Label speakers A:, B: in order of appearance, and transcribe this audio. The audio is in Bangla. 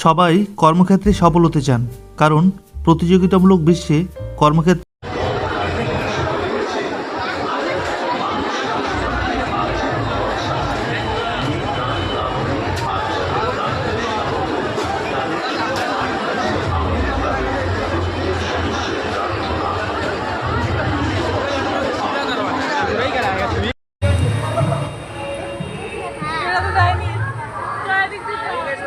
A: সবাই কর্মক্ষেত্রে সফল হতে চান কারণ প্রতিযোগিতামূলক বিশ্বে কর্মক্ষেত্রে